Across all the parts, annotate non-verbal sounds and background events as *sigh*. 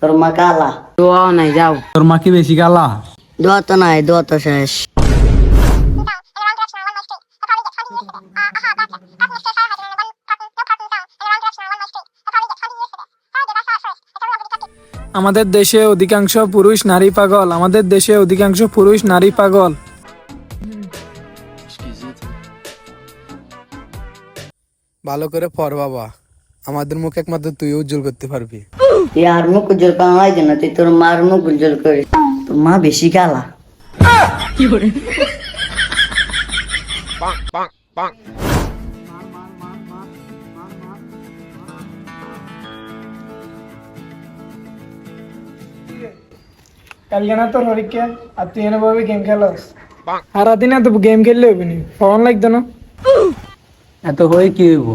তোর মা কালা। দোয়াও নাই যাও। তোর মা কি বেশি গালা দোয়া তো নাই দোয়া তো শেষ। আমাদের দেশে অধিকাংশ পুরুষ নারী পাগল আমাদের দেশে অধিকাংশ পুরুষ নারী পাগল। ভালো করে পর বাবা আমাদের মুখ একমাত্র তুই উজ্জ্বল করতে পারবি। তুই আর মুখ উজ্জ্বল করা হয় না তুই তোর মার মুখ উজ্জ্বল করিস। তোর মা বেশি কালা কালকে না তোর পরীক্ষা আর তুই এনে ভাবে গেম খেলাস। এত গেম খেললে হবে নি। ফোন লাগতো না? এত হয়ে কি হইব?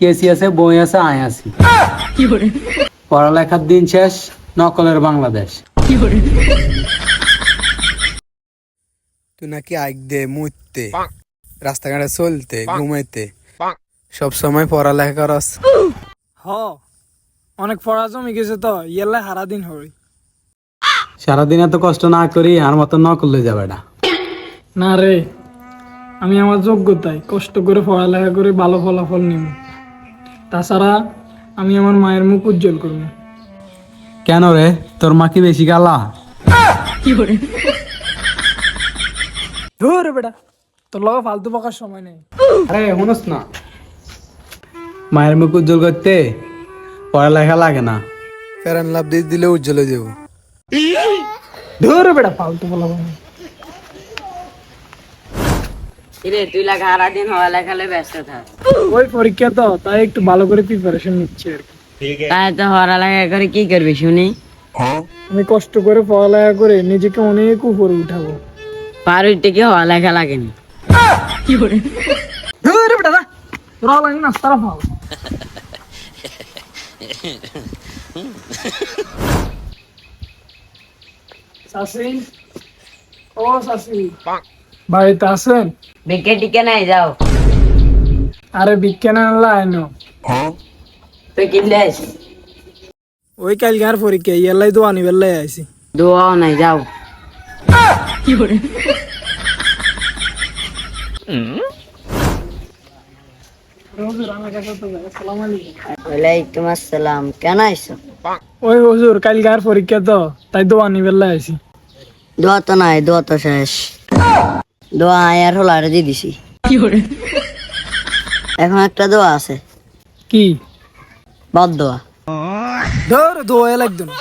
কেসি আছে বই আছে আয় আছি। পড়ালেখার দিন শেষ নকলের বাংলাদেশ। তুই নাকি আইক দে মুততে রাস্তাঘাটে চলতে ঘুমাইতে। সব সময় পড়ালেখা করস। হ অনেক পড়া জমি গেছে তো ইয়েলে সারাদিন হয় সারাদিন এত কষ্ট না করি আর মতো ন করলে যাবে না। না রে আমি আমার যোগ্যতায় কষ্ট করে পড়ালেখা করে ভালো ফলাফল নিব। তাছাড়া আমি আমার মায়ের মুখ উজ্জ্বল করব। কেন রে? তোর মা কি বেশি গালা ধর বেটা তোর লগে ফালতু বকার সময় নেই। আরে শুনস না। মায়ের মুখ উজ্জ্বল করতে পড়ালেখা লাগে না। ফেরান লাভ দিয়ে দিলে উজ্জ্বল হয়ে যাব। ধর বেটা ফালতু বলা। রে তুই লাগা সারাদিন হওয়া লেখালে ব্যস্ত থাক। ওই পরীক্ষা তো তাই একটু ভালো করে প্রিপারেশন নিচ্ছি আর কি। তাই তো হওয়া লেখা করে কি করবি শুনি? আমি কষ্ট করে পড়ালেখা করে নিজেকে অনেক উপরে উঠাবো। পারুই থেকে হওয়া লেখা লাগেনি? ধর বেটা তোরা লাগে না তারা ফাল শাসি *laughs* ও শাসি বাড়িতে আছেন? বিকে টিকে নাই যাও। আরে বিজ্ঞান আনলা আইনো তুই কিনলে আসি ওই পরীক্ষা ইয়ালাই আইছি। দোয়াও নাই যাও। ওয়ালাইকুম আসসালাম কেন আইছো? ওই হুজুর পরীক্ষা তো তাই তো আনিবেলাই আইছি। দোয়া তো নাই দোয়া তো শেষ। দোয়া আয়ার হলো আর দিয়ে দিছি। এখন একটা দোয়া আছে। কি? বাদ দোয়া। ধর দোয়া লাগতো না।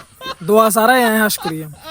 দোয়া সারাই আয় হাস করি। আমি।